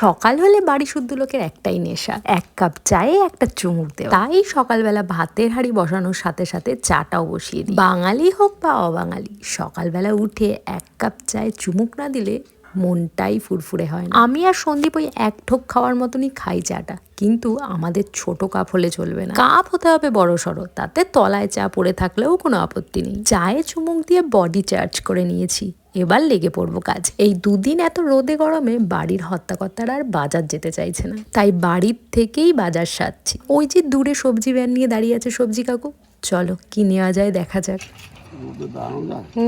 সকাল হলে বাড়ি শুদ্ধ লোকের একটাই নেশা। এক কাপ চায়ে একটা চুমুক দেওয়া। তাই সকালবেলা ভাতের হাঁড়ি বসানোর সাথে সাথে চাটাও বসিয়ে দিই। বাঙালি হোক বা অবাঙালি, সকালবেলা উঠে এক কাপ চায়ে চুমুক না দিলে মনটাই ফুরফুরে হয় না। আমি আর সন্দীপ ওই এক ঠোক খাওয়ার মতনই খাই চাটা। কিন্তু আমাদের ছোট কাপ হলে চলবে না। কাপ হতে হবে বড় সড়ো তাতে তলায় চা পড়ে থাকলেও কোনো আপত্তি নেই। চায়ে চুমুক দিয়ে বডি চার্জ করে নিয়েছি। এবার লেগে পড়ব কাজ। এই দুদিন এত রোদে গরমে বাড়ির হত্যাকর্তারা আর বাজার যেতে চাইছে না। তাই বাড়ির থেকেই বাজার সাজছি ওই যে দূরে সবজি ভ্যান নিয়ে দাঁড়িয়ে আছে সবজি কাকু। চলো কি নেওয়া যায় দেখা যাক।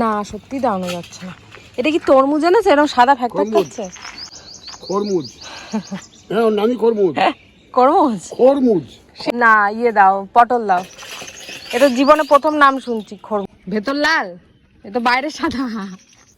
না সত্যি দাঁড়ানো যাচ্ছে না। এটা কি তরমুজ না এরকম সাদা ফ্যাক ফ্যাক তরমুজ। করছে খরমুজ? হ্যাঁ ওর নামই খরমুজ। খরমুজ? না ইয়ে দাও পটল দাও। এটা জীবনে প্রথম নাম শুনছি খোর ভেতর লাল এ তো বাইরে সাদা।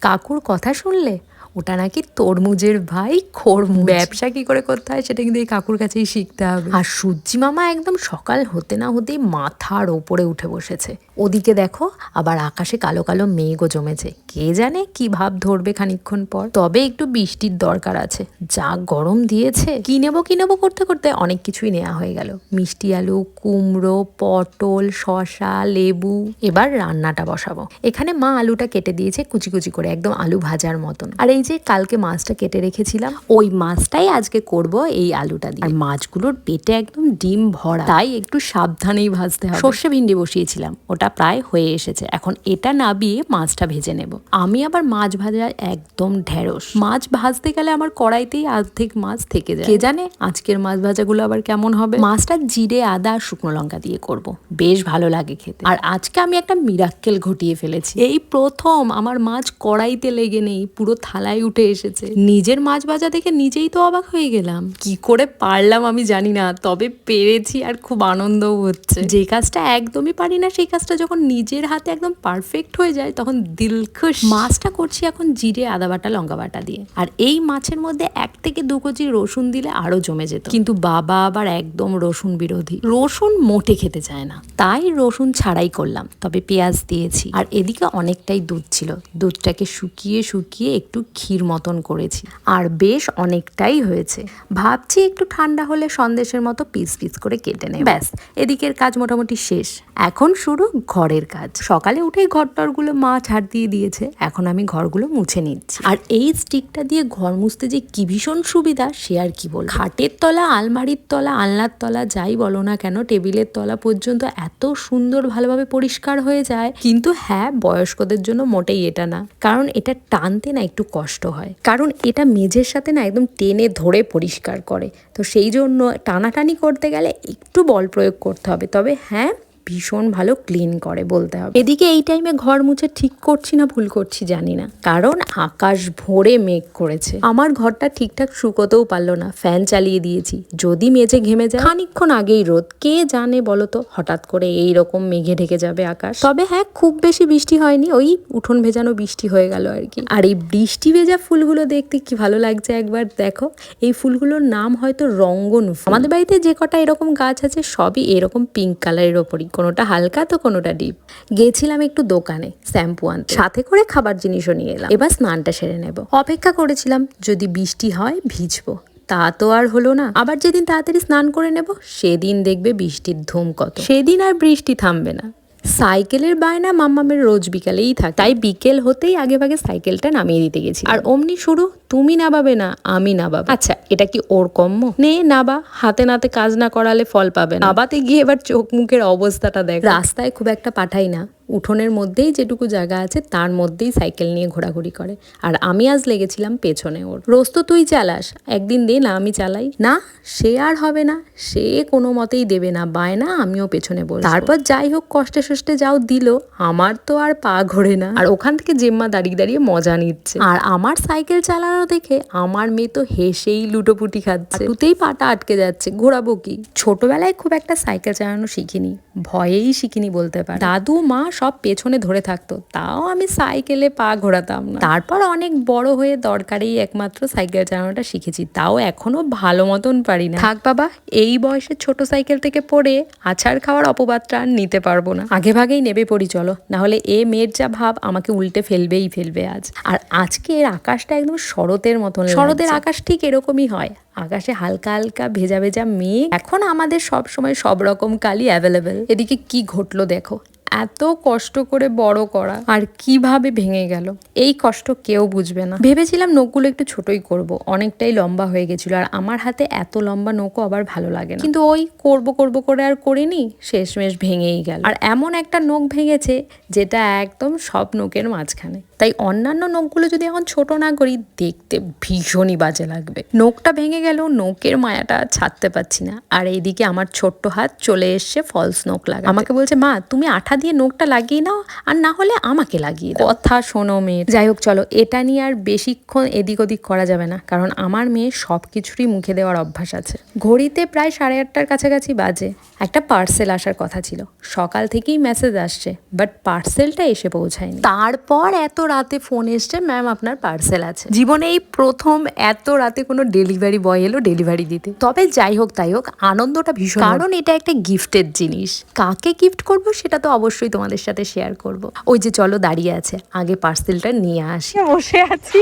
কাকুর কথা শুনলে? ওটা নাকি তরমুজের ভাই খরমুজ। ব্যবসা কি করে করতে হয় সেটা কিন্তু এই কাকুর কাছেই শিখতে হবে। আর সূর্যি মামা একদম সকাল হতে না হতেই মাথার ওপরে উঠে বসেছে। ওদিকে দেখো আবার আকাশে কালো কালো মেঘও জমেছে। কে জানে কি ভাব ধরবে খানিকক্ষণ পর। তবে একটু বৃষ্টির দরকার আছে। যা গরম দিয়েছে কি নেব কি নেব করতে করতে অনেক কিছুই নেওয়া হয়ে গেল। মিষ্টি আলু কুমড়ো পটল শসা লেবু। এবার রান্নাটা বসাবো। এখানে মা আলুটা কেটে দিয়েছে কুচি কুচি করে একদম আলু ভাজার মতন। আর এই যে কালকে মাছটা কেটে রেখেছিলাম ওই মাছটাই আজকে করব এই আলুটা দিয়ে। আর মাছগুলোর পেটে একদম ডিম ভরা। তাই একটু সাবধানেই ভাজতে হবে। সর্ষে ভিন্ডি বসিয়েছিলাম ওটা প্রায় হয়ে এসেছে। এখন এটা নাবিয়ে মাছটা ভেজে নেব। আমি আবার মাছ ভাজা একদম ঢেঁড়স। মাছ ভাজতে গেলে আমার কড়াইতেই অর্ধেক মাছ থেকে যায়। কে জানে আজকের মাছ ভাজাগুলো আবার কেমন হবে? মাছটা জিরে, আদা আর শুকনো লঙ্কা দিয়ে করব। বেশ ভালো লাগে খেতে। আর আজকে আমি একটা মিরাক্কেল ঘটিয়ে ফেলেছি। এই প্রথম আমার মাছ কড়াইতে লেগে নেই, পুরো থালায় উঠে এসেছে। নিজের মাছ ভাজা দেখে নিজেই তো অবাক হয়ে গেলাম। কি করে পারলাম আমি জানি না, তবে পেরেছি আর খুব আনন্দও হচ্ছে। যে কাজটা একদমই পারি না, সেই কাজটা যখন নিজের হাতে একদম পারফেক্ট হয়ে যায় তখন দিল দিলখুশ। মাছটা করছি এখন জিরে আদা বাটা লঙ্কা বাটা দিয়ে। আর এই মাছের মধ্যে এক থেকে দু কেজি রসুন দিলে আরও জমে যেত। কিন্তু বাবা আবার একদম রসুন বিরোধী। রসুন মোটে খেতে চায় না। তাই রসুন ছাড়াই করলাম তবে পেঁয়াজ দিয়েছি। আর এদিকে অনেকটাই দুধ ছিল। দুধটাকে শুকিয়ে শুকিয়ে একটু ক্ষীর মতন করেছি। আর বেশ অনেকটাই হয়েছে। ভাবছি একটু ঠান্ডা হলে সন্দেশের মতো পিস পিস করে কেটে নেব। ব্যাস এদিকের কাজ মোটামুটি শেষ। এখন শুরু ঘরের কাজ। সকালে উঠেই ঘর টরগুলো মা ছাড় দিয়ে দিয়েছে। এখন আমি ঘরগুলো মুছে নিচ্ছি। আর এই স্টিকটা দিয়ে ঘর মুছতে যে কি ভীষণ সুবিধা, সে আর কি বল খাটের তলা, আলমারির তলা, আলনার তলা, যাই বলো না কেন, টেবিলের তলা পর্যন্ত এত সুন্দর ভালোভাবে পরিষ্কার হয়ে যায়। কিন্তু হ্যাঁ বয়স্কদের জন্য মোটেই এটা না। কারণ এটা টানতে না একটু কষ্ট হয়। কারণ এটা মেঝের সাথে না একদম টেনে ধরে পরিষ্কার করে। তো সেই জন্য টানাটানি করতে গেলে একটু বল প্রয়োগ করতে হবে। তবে হ্যাঁ ভীষণ ভালো ক্লিন করে বলতে হবে। এদিকে এই টাইমে ঘর মুছে ঠিক করছি না, ভুল করছি, জানি না। কারণ আকাশ ভোরে মেঘ করেছে। আমার ঘরটা ঠিকঠাক শুকোতেও পারল না ফ্যান চালিয়ে দিয়েছি। যদি মেঝে ঘেমে যায়, খানিকক্ষণ আগেই রোদ। কে জানে বলো তো, হঠাৎ করে এই রকম মেঘে ঢেকে যাবে আকাশ। তবে হ্যাঁ খুব বেশি বৃষ্টি হয়নি, ওই উঠোন ভেজানো বৃষ্টি হয়ে গেল আর কি। আর এই বৃষ্টি ভেজা ফুলগুলো দেখতে কি ভালো লাগছে একবার দেখো। এই ফুলগুলোর নাম হয়তো রঙ্গন আমাদের বাড়িতে যে কটা এরকম গাছ আছে, সবই এরকম পিঙ্ক কালারের ওপরই। কোনোটা হালকা, তো কোনোটা ডিপ গেছিলাম একটু দোকানে, শ্যাম্পু আনতে। সাথে করে খাবার জিনিসও নিয়ে এলাম। এবার স্নানটা সেরে নেব। অপেক্ষা করেছিলাম, যদি বৃষ্টি হয় ভিজবো। তা তো আর হলো না। আবার যেদিন তাড়াতাড়ি স্নান করে নেব, সেদিন দেখবে বৃষ্টির ধুম কত। সেদিন আর বৃষ্টি থামবে না। সাইকেলের বায়না মাম্মামের রোজ বিকালেই থাকে। তাই বিকেল হতেই আগে ভাগে সাইকেলটা নামিয়ে দিতে গেছি। আর অমনি শুরু, তুমি নাবাবে না, আমি নাবাব আচ্ছা এটা কি ওর কম্ম নে নাবা হাতে নাতে কাজ না করালে ফল পাবে নাবাতে গিয়ে এবার চোখ মুখের অবস্থাটা দেখ। রাস্তায় খুব একটা পাঠাই না। উঠোনের মধ্যেই যেটুকু জায়গা আছে তার মধ্যেই সাইকেল নিয়ে ঘোরাঘুরি করে। আর আমি আজ লেগেছিলাম পেছনে ওর। রোজ তো তুই চালাস, একদিন দে না আমি চালাই। না, সে আর হবে না, সে কোনো মতেই দেবে না বায়না আমিও পেছনে বল তারপর যাই হোক, কষ্টে সষ্টে যাও, দিল, আমার তো আর পা ঘোরে না। আর ওখান থেকে জেম্মা দাঁড়িয়ে দাঁড়িয়ে মজা নিচ্ছে। আর আমার সাইকেল চালানো দেখে আমার মেয়ে তো হেসেই লুটোপুটি খাচ্ছে। তুতেই পাটা আটকে যাচ্ছে, ঘোরাবো কি? ছোটবেলায় খুব একটা সাইকেল চালানো শিখিনি, ভয়েই শিখিনি বলতে পারে। দাদু, মা সব পেছনে ধরে থাকতো। তাও আমি সাইকেলে পা ঘোরাতাম না। তারপর অনেক বড় হয়ে দরকারেই একমাত্র সাইকেল চালানোটা শিখেছি। তাও এখনও ভালো মতন পারি না। থাক বাবা, এই বয়সে ছোট সাইকেল থেকে পড়ে আছাড় খাওয়ার অপবাদটা আর নিতে পারব না। আগে ভাগেই নেবে পড়ি, চলো। নাহলে এ মেয়ের যা ভাব আমাকে উল্টে ফেলবেই ফেলবে আজ। আর আজকের আকাশটা একদম শরতের মতন শরতের আকাশ ঠিক এরকমই হয়। আকাশে হালকা হালকা ভেজা ভেজা মেঘ। এখন আমাদের সব সময় সব রকম কালই অ্যাভেলেবেল এদিকে কি ঘটলো দেখো। এত কষ্ট করে বড় করা। আর কীভাবে ভেঙে গেল? এই কষ্ট কেউ বুঝবে না। ভেবেছিলাম নখগুলো একটু ছোটই করব। অনেকটাই লম্বা হয়ে গেছিল। আর আমার হাতে এত লম্বা নৌকো আবার ভালো লাগে না। কিন্তু ওই করব করব করে আর করিনি। শেষমেশ ভেঙেই গেল। আর এমন একটা নখ ভেঙেছে, যেটা একদম সব নখের মাঝখানে। তাই অন্যান্য নখগুলো যদি এখন ছোট না করি, দেখতে ভীষণই বাজে লাগবে। নখটা ভেঙে গেলেও নখের মায়াটা ছাড়তে পারছি না। আর এইদিকে আমার ছোট্ট হাত চলে এসছে ফলস নখ লাগা আমাকে বলছে, মা, তুমি আঠা দিয়ে নখটা লাগিয়ে নাও আর না হলে আমাকে লাগিয়ে দাও। কথা শোনো মেয়ে। যাই হোক চলো এটা নিয়ে আর বেশিক্ষণ এদিক ওদিক করা যাবে না কারণ আমার মেয়ে সব কিছুরই মুখে দেওয়ার অভ্যাস আছে। ঘড়িতে প্রায় সাড়ে আটটার কাছাকাছি বাজে। একটা পার্সেল আসার কথা ছিল। সকাল থেকেই মেসেজ আসছে বাট পার্সেলটা এসে পৌঁছায়নি। তারপর এত রাতে ফোন এসছে ম্যাম আপনার পার্সেল আছে। জীবনে এই প্রথম এত রাতে কোনো ডেলিভারি বয় এলো ডেলিভারি দিতে। তবে যাই হোক তাই হোক আনন্দটা ভীষণ কারণ এটা একটা গিফটের জিনিস। কাকে গিফট করব সেটা তো অবশ্যই তোমাদের সাথে শেয়ার করব। ওই যে চলো দাঁড়িয়ে আছে আগে পার্সেলটা নিয়ে আসি। বসে আছি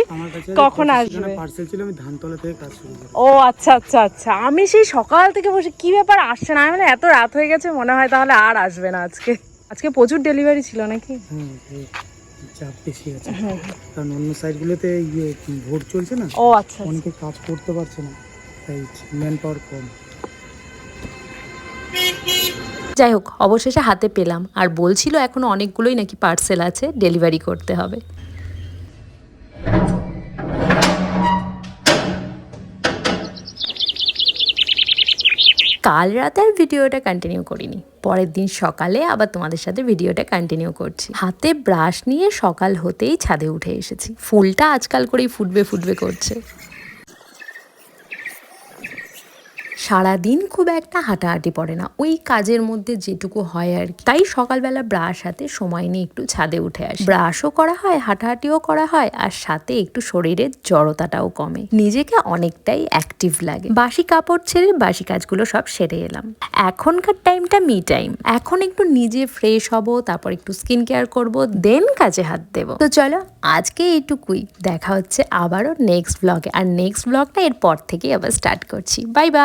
কখন আসবে? পার্সেল ছিল আমি ধানতলা থেকে কাজ শুরু ও আচ্ছা আচ্ছা আচ্ছা। আমি সেই সকাল থেকে বসে কি ব্যাপার আসছে না? আমি মানে এত রাত হয়ে গেছে মনে হয় তাহলে আর আসবে না আজকে। আজকে প্রচুর ডেলিভারি ছিল নাকি? হুম চাপ বেশি আছে। কারণ অন্য সাইডগুলোতে ইয়ে ভোট চলছে না? ও আচ্ছা আচ্ছা। অনেকে কাজ করতে পারছে না তাই ম্যান পাওয়ার কম। যাই হোক, অবশেষে হাতে পেলাম। আর বলছিল এখনও অনেকগুলোই নাকি পার্সেল আছে, ডেলিভারি করতে হবে। কাল রাতে আর ভিডিওটা কন্টিনিউ করিনি। পরের দিন সকালে আবার তোমাদের সাথে ভিডিওটা কন্টিনিউ করছি। হাতে ব্রাশ নিয়ে সকাল হতেই ছাদে উঠে এসেছি। ফুলটা আজকাল করেই ফুটবে ফুটবে করছে। সারাদিন খুব একটা হাঁটাহাঁটি পড়ে না। ওই কাজের মধ্যে যেটুকু হয় আর কি। তাই সকালবেলা ব্রাশ হাতে সময় নিয়ে একটু ছাদে উঠে আসে। ব্রাশও করা হয়, হাঁটাহাঁটিও করা হয় আর সাথে একটু শরীরের জড়তাটাও কমে। নিজেকে অনেকটাই অ্যাক্টিভ লাগে। বাসি কাপড় ছেড়ে বাসি কাজগুলো সব সেরে এলাম। এখনকার টাইমটা মি টাইম এখন একটু নিজে ফ্রেশ হব, তারপর একটু স্কিন কেয়ার করব দেন কাজে হাত দেব। তো চলো, আজকে এইটুকুই। দেখা হচ্ছে আবারও নেক্সট ব্লগে আর নেক্সট ব্লগটা এর পর থেকেই আবার স্টার্ট করছি। Bye bye